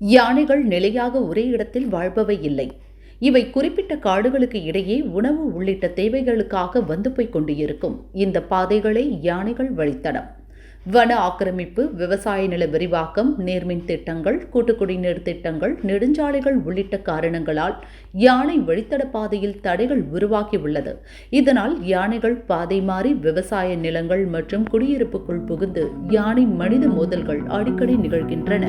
யானைகள் நிலையாக ஒரே இடத்தில் வாழ்பவை இல்லை. இவை குறிப்பிட்ட காடுகளுக்கு இடையே உணவு உள்ளிட்ட தேவைகளுக்காக வந்து போய் கொண்டு இருக்கும் இந்த பாதைகளை யானைகள் வழித்தடம். வன ஆக்கிரமிப்பு விவசாய நில விரிவாக்கம் நீர்மின் திட்டங்கள் கூட்டுக்குடிநீர் திட்டங்கள் நெடுஞ்சாலைகள் உள்ளிட்ட காரணங்களால் யானை வழித்தட பாதையில் தடைகள் உருவாகியுள்ளது. இதனால் யானைகள் பாதை மாறி விவசாய நிலங்கள் மற்றும் குடியிருப்புக்குள் புகுந்து யானை மனித மோதல்கள் அடிக்கடி நிகழ்கின்றன.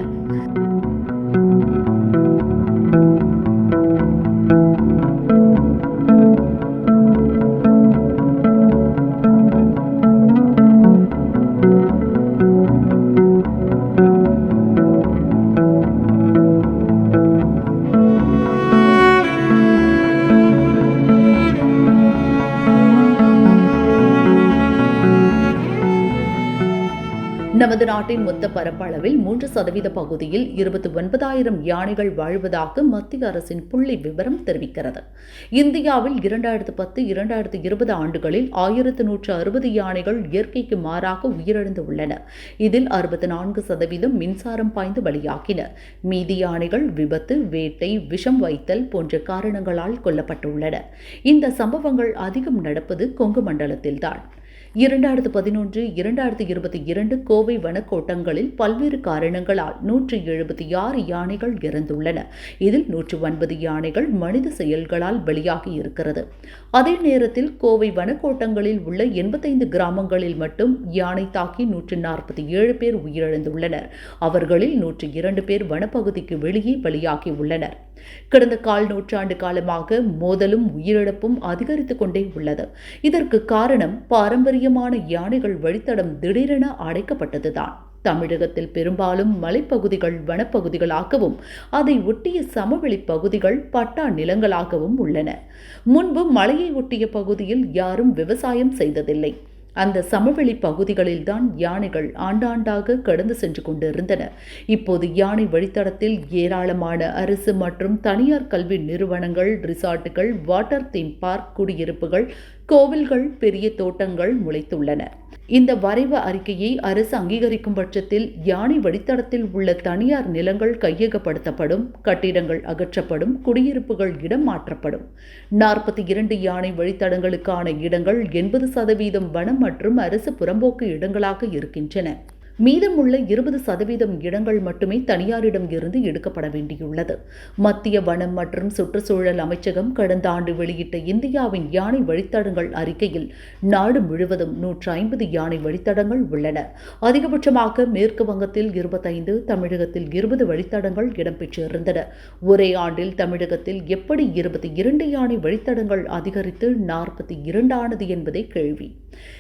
நமது நாட்டின் மொத்த பரப்பளவில் மூன்று சதவீத பகுதியில் இருபத்தி ஒன்பதாயிரம் யானைகள் வாழ்வதாக மத்திய அரசின் புள்ளி விவரம் தெரிவிக்கிறது. இந்தியாவில் இரண்டாயிரத்து பத்து இரண்டாயிரத்து இருபது ஆண்டுகளில் ஆயிரத்து நூற்று அறுபது யானைகள் இயற்கைக்கு மாறாக உயிரிழந்து உள்ளன. இதில் அறுபத்தி நான்கு சதவீதம் மின்சாரம் பாய்ந்து பலியாகின. மீதி யானைகள் விபத்து வேட்டை விஷம் வைத்தல் போன்ற காரணங்களால் கொல்லப்பட்டுள்ளன. இந்த சம்பவங்கள் அதிகம் நடப்பது கொங்கு மண்டலத்தில்தான். இரண்டாயிரத்து பதினொன்று இரண்டாயிரத்து இருபத்தி இரண்டு கோவை வனக்கோட்டங்களில் பல்வேறு காரணங்களால் நூற்றி எழுபத்தி ஆறு யானைகள் இறந்துள்ளன. இதில் நூற்று ஒன்பது யானைகள் மனித செயல்களால் வெளியாகி இருக்கிறது. அதே நேரத்தில் கோவை வனக்கோட்டங்களில் உள்ள எண்பத்தைந்து கிராமங்களில் மட்டும் யானை தாக்கி நூற்று நாற்பத்தி ஏழு பேர் உயிரிழந்துள்ளனர். அவர்களில் நூற்று இரண்டு பேர் வனப்பகுதிக்கு வெளியே பலியாகி உள்ளனர். கடந்த கால் நூற்றாண்டு காலமாக மோதலும் உயிரிழப்பும் அதிகரித்துக் கொண்டே உள்ளது. இதற்கு காரணம் பாரம்பரியமான யானைகள் வழித்தடம் திடீரென அடைக்கப்பட்டதுதான். தமிழகத்தில் பெரும்பாலும் மலைப்பகுதிகள் வனப்பகுதிகளாகவும் அதை ஒட்டிய சமவெளி பகுதிகள் பட்டா நிலங்களாகவும் உள்ளன. முன்பு மலையை ஒட்டிய பகுதியில் யாரும் விவசாயம் செய்ததில்லை. அந்த சமவெளி பகுதிகளில்தான் யானைகள் ஆண்டாண்டாக கடந்து சென்று கொண்டிருந்தன. இப்போது யானை வழித்தடத்தில் ஏராளமான அரசு மற்றும் தனியார் கல்வி நிறுவனங்கள் ரிசார்ட்டுகள் வாட்டர் தீம் பார்க் குடியிருப்புகள் கோவில்கள் பெரிய தோட்டங்கள் முளைத்துள்ளன. இந்த வரைவு அறிக்கையை அரசு அங்கீகரிக்கும் பட்சத்தில் யானை வழித்தடத்தில் உள்ள தனியார் நிலங்கள் கையகப்படுத்தப்படும் கட்டிடங்கள் அகற்றப்படும் குடியிருப்புகள் இடம் மாற்றப்படும். நாற்பத்தி இரண்டு யானை வழித்தடங்களுக்கான இடங்கள் எண்பது சதவீதம் வனம் மற்றும் அரசு புறம்போக்கு இடங்களாக இருக்கின்றன. மீதமுள்ள இருபது சதவீதம் இடங்கள் மட்டுமே தனியாரிடம் இருந்து எடுக்கப்பட வேண்டியுள்ளது. மத்திய வனம் மற்றும் சுற்றுச்சூழல் அமைச்சகம் கடந்த ஆண்டு வெளியிட்ட இந்தியாவின் யானை வழித்தடங்கள் அறிக்கையில் நாடு முழுவதும் நூற்று ஐம்பது யானை வழித்தடங்கள் உள்ளன. அதிகபட்சமாக மேற்கு வங்கத்தில் இருபத்தைந்து தமிழகத்தில் இருபது வழித்தடங்கள் இடம்பெற்றிருந்தன. ஒரே ஆண்டில் தமிழகத்தில் எப்படி இருபத்தி இரண்டு யானை வழித்தடங்கள் அதிகரித்து நாற்பத்தி இரண்டானது என்பதே கேள்வி.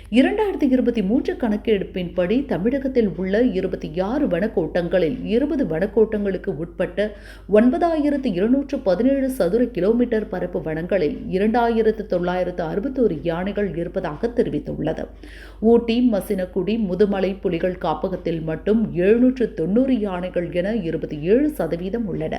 இரண்டாயிரத்தி இருபத்தி மூன்று கணக்கெடுப்பின்படி தமிழகத்தில் உள்ள இருபத்தி ஆறு வனக்கோட்டங்களில் இருபது வனக்கோட்டங்களுக்கு உட்பட்ட ஒன்பதாயிரத்து இருநூற்று பதினேழு சதுர கிலோமீட்டர் பரப்பு வனங்களில் இரண்டாயிரத்து தொள்ளாயிரத்து அறுபத்தோரு யானைகள் இருப்பதாக தெரிவித்துள்ளது. ஊட்டி மசினக்குடி முதுமலை புலிகள் காப்பகத்தில் மட்டும் எழுநூற்று தொண்ணூறு யானைகள் என இருபத்தி ஏழு சதவீதம் உள்ளன.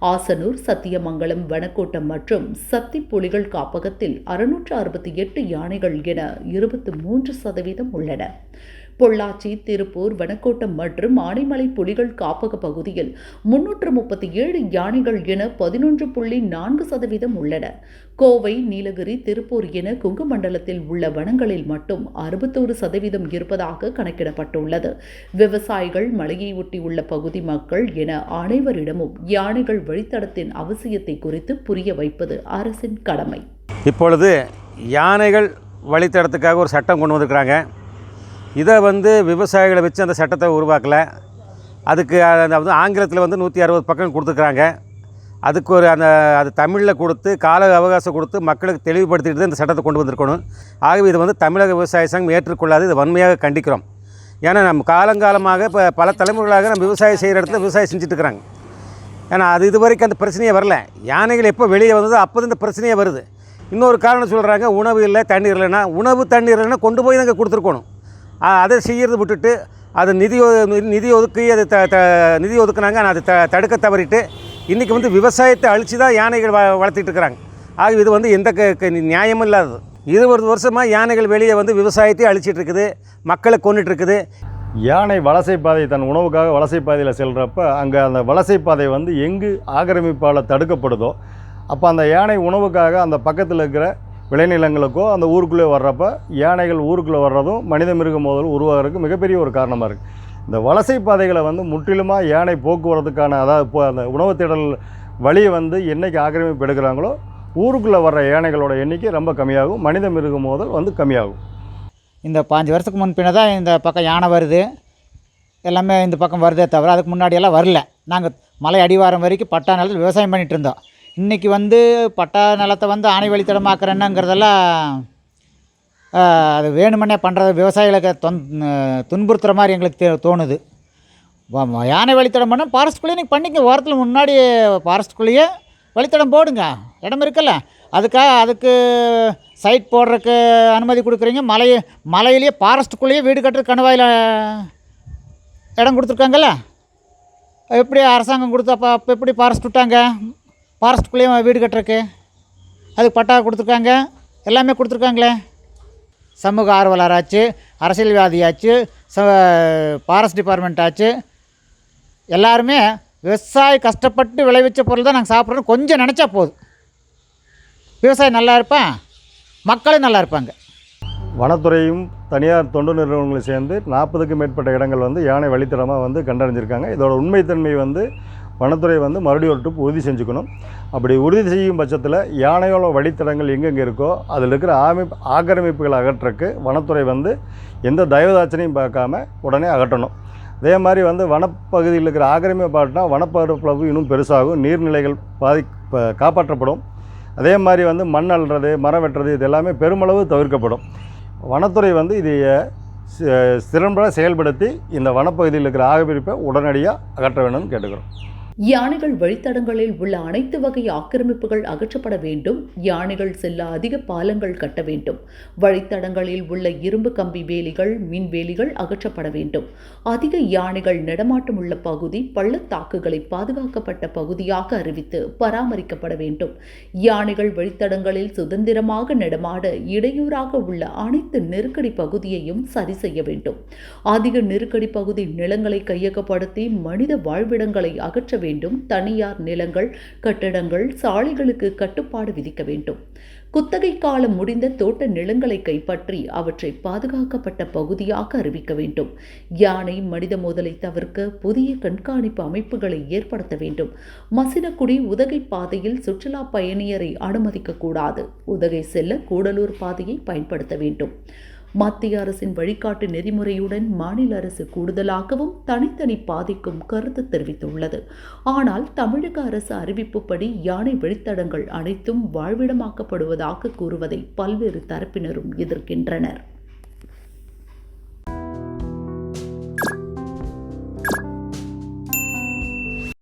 ஆசனூர் சத்தியமங்கலம் வனக்கோட்டம் மற்றும் சத்தி புலிகள் காப்பகத்தில் அறுநூற்று அறுபத்தி எட்டு யானைகள் என இருபத்தி மூன்று சதவீதம் உள்ளன. பொள்ளாச்சி திருப்பூர் வனக்கோட்டம் மற்றும் ஆனைமலை புலிகள் காப்பக பகுதியில் முன்னூற்று முப்பத்தி ஏழு யானைகள் என பதினொன்று புள்ளி நான்கு சதவீதம் உள்ளன. கோவை நீலகிரி திருப்பூர் என குங்குமண்டலத்தில் உள்ள வனங்களில் மட்டும் அறுபத்தோரு சதவீதம் இருப்பதாக கணக்கிடப்பட்டுள்ளது. விவசாயிகள் மலையை ஒட்டியுள்ள பகுதி மக்கள் என அனைவரிடமும் யானைகள் வழித்தடத்தின் அவசியத்தை குறித்து புரிய வைப்பது அரசின் கடமை. இப்பொழுது யானைகள் வழித்தடத்துக்காக ஒரு சட்டம் கொண்டு வந்திருக்கிறாங்க. இதை வந்து விவசாயிகளை வச்சு அந்த சட்டத்தை உருவாக்கலை. அதுக்கு அதாவது ஆங்கிலத்தில் வந்து நூற்றி அறுபது பக்கம் கொடுத்துருக்குறாங்க. அதுக்கு ஒரு அந்த அது தமிழில் கொடுத்து கால அவகாசம் கொடுத்து மக்களுக்கு தெளிவுபடுத்திட்டு தான் இந்த சட்டத்தை கொண்டு வந்திருக்கணும். ஆகவே இது வந்து தமிழக விவசாய சங்கம் ஏற்றுக்கொள்ளாது இது வன்மையாக கண்டிக்கிறோம். ஏன்னா நம்ம காலங்காலமாக இப்போ பல தலைமுறைகளாக நம்ம விவசாயம் செய்கிற இடத்துல விவசாயம் செஞ்சுட்டு இருக்கிறாங்க. ஏன்னா அது இது வரைக்கும் அந்த பிரச்சனையே வரல. யானைகள் எப்போ வெளியே வந்ததோ அப்போ இந்த பிரச்சனையே வருது. இன்னொரு காரணம் சொல்கிறாங்க உணவு இல்லை தண்ணீர் இல்லைன்னா உணவு தண்ணீர் இல்லைன்னா கொண்டு போய் நாங்கள் கொடுத்துருக்கணும். அதை செய்கிறது விட்டுட்டு அதை நிதி நிதி ஒதுக்கி அது த த நிதி ஒதுக்குனாங்க ஆனால் அதை த தடுக்க தவறிட்டு இன்றைக்கி வந்து விவசாயத்தை அழித்து தான் யானைகள் வ வளர்த்திட்டு இருக்கிறாங்க ஆக இது வந்து எந்த க க- நியாயமும் இல்லாதது. இருபது வருஷமாக யானைகள் வெளியே வந்து விவசாயத்தை அழிச்சிட்டு இருக்குது மக்களை கொண்டுட்டு இருக்குது. யானை வலசை பாதை தன் உணவுக்காக வலசை பாதையில் செல்கிறப்ப அங்கே அந்த வலசை பாதை வந்து எங்கு ஆக்கிரமிப்பால் தடுக்கப்படுதோ அப்போ அந்த யானை உணவுக்காக அந்த பக்கத்தில் இருக்கிற விளைநிலங்களுக்கோ அந்த ஊருக்குள்ளே வர்றப்ப யானைகள் ஊருக்குள்ளே வர்றதும் மனித மிருக மோதல் உருவாகிறதுக்கு மிகப்பெரிய ஒரு காரணமாக இருக்குது இந்த வலசை பாதைகளை வந்து முற்றிலுமாக யானை போக்குவரத்துக்கான அதாவது இப்போ அந்த உணவு தேடல் வழியை வந்து என்றைக்கு ஆக்கிரமிப்பு எடுக்கிறாங்களோ ஊருக்குள்ளே வர்ற யானைகளோட எண்ணிக்கை ரொம்ப கம்மியாகும் மனித மிருக மோதல் வந்து கம்மியாகும். இந்த பாஞ்சு வருஷத்துக்கு முன்பின தான் இந்த பக்கம் யானை வருது. எல்லாமே இந்த பக்கம் வருதே தவிர அதுக்கு முன்னாடியெல்லாம் வரல. நாங்கள் மலை அடிவாரம் வரைக்கும் பட்டா நிலத்தில் விவசாயம் பண்ணிகிட்டு இருந்தோம். இன்றைக்கி வந்து பட்டா நிலத்தை வந்து ஆணை வழித்தடமாக்குறேன்னுங்கிறதெல்லாம் அது வேணுமனே பண்ணுறது விவசாயிகளுக்கு தொன் துன்புறுத்துகிற மாதிரி எங்களுக்கு தோணுது. யானை வழித்தடம் பண்ணால் ஃபாரஸ்ட்குள்ளேயே நீங்கள் பண்ணிக்க ஓரத்தில் முன்னாடி ஃபாரஸ்ட்குள்ளேயே வழித்தடம் போடுங்க. இடம் இருக்குல்ல. அதுக்காக அதுக்கு சைட் போடுறதுக்கு அனுமதி கொடுக்குறீங்க. மலை மலையிலேயே ஃபாரஸ்ட்டுக்குள்ளேயே வீடு கட்டுறது கணவாயில் இடம் கொடுத்துருக்காங்கல்ல. எப்படி அரசாங்கம் கொடுத்து அப்போ அப்போ எப்படி ஃபாரஸ்ட் விட்டாங்க? ஃபாரஸ்ட்டுக்குள்ளேயும் வீடு கட்டுறக்கு அதுக்கு பட்டா கொடுத்துருக்காங்க. எல்லாமே கொடுத்துருக்காங்களே. சமூக ஆர்வலராச்சு அரசியல்வாதியாச்சு ச ஃபாரஸ்ட் டிபார்ட்மெண்ட் ஆச்சு. எல்லாருமே விவசாயி கஷ்டப்பட்டு விளைவிச்ச பொருள் தான் நாங்கள் சாப்பிட்றோம் கொஞ்சம் நினச்சா போதும். விவசாயி நல்லா இருப்பான் மக்களும் நல்லா இருப்பாங்க. வனத்துறையும் தனியார் தொண்டு நிறுவனங்களும் சேர்ந்து நாற்பதுக்கும் மேற்பட்ட இடங்கள் வந்து யானை வழித்தடமாக வந்து கண்டறிஞ்சிருக்காங்க. இதோட உண்மைத்தன்மை வந்து வனத்துறை வந்து மறுபடியும் ஒரு ட்ரிப் உறுதி செஞ்சுக்கணும். அப்படி உறுதி செய்யும் பட்சத்தில் யானையோட வழித்தடங்கள் எங்கெங்கே இருக்கோ அதில் இருக்கிற ஆமி ஆக்கிரமிப்புகளை அகற்றக்கு வனத்துறை வந்து எந்த தயவதாச்சனையும் பார்க்காம உடனே அகற்றணும். அதே மாதிரி வந்து வனப்பகுதியில் இருக்கிற ஆக்கிரமிப்பு பாட்டினா வனப்பரப்பளவு இன்னும் பெருசாகும் நீர்நிலைகள் பாதி காப்பாற்றப்படும். அதே மாதிரி வந்து மண் அள்ளுறது மரம் வெட்டுறது இது எல்லாமே பெருமளவு தவிர்க்கப்படும். வனத்துறை வந்து இதை திறம்பட செயல்படுத்தி இந்த வனப்பகுதியில் இருக்கிற ஆகப்பிரிப்பை உடனடியாக அகற்ற வேணும்னு கேட்டுக்கிறோம். யானைகள் வழித்தடங்களில் உள்ள அனைத்து வகை ஆக்கிரமிப்புகள் அகற்றப்பட வேண்டும். யானைகள் செல்ல அதிக பாலங்கள் கட்ட வேண்டும். வழித்தடங்களில் உள்ள இரும்பு கம்பி வேலிகள் மின் வேலிகள் அகற்றப்பட வேண்டும். அதிக யானைகள் நடமாட்டம் உள்ள பகுதி பள்ளத்தாக்குகளை பாதுகாக்கப்பட்ட பகுதியாக அறிவித்து பராமரிக்கப்பட வேண்டும். யானைகள் வழித்தடங்களில் சுதந்திரமாக நடமாட இடையூறாக உள்ள அனைத்து நெருக்கடி பகுதியையும் சரி செய்ய வேண்டும். அதிக நெருக்கடி பகுதி நிலங்களை கையகப்படுத்தி மனித வாழ்விடங்களை அகற்ற வேண்டும் தனியார் நிலங்கள் கட்டடங்கள் சாலைகளுக்கு கட்டுப்பாடு விதிக்க வேண்டும். குத்தகை காலம் முடிந்த தோட்ட நிலங்களை கைப்பற்றி அவற்றை பாதுகாக்கப்பட்ட பகுதியாக அறிவிக்க வேண்டும். யானை மனித மோதலை தவிர்க்க புதிய கண்காணிப்பு அமைப்புகளை ஏற்படுத்த வேண்டும். மசினக்குடி உதகை பாதையில் சுற்றுலா பயணியரை அனுமதிக்க கூடாது. உதகை செல்ல கூடலூர் பாதையை பயன்படுத்த வேண்டும். மத்திய அரசின் வழிகாட்டு நெறிமுறையுடன் மாநில அரசு கூடுதலாகவும் தனித்தனி பாதிக்கும் கருத்து தெரிவித்துள்ளது. ஆனால் தமிழக அரசு அறிவிப்புப்படி யானை வழித்தடங்கள் அனைத்தும் வாழ்விடமாக்கப்படுவதாக கூறுவதை பல்வேறு தரப்பினரும் எதிர்க்கின்றனர்.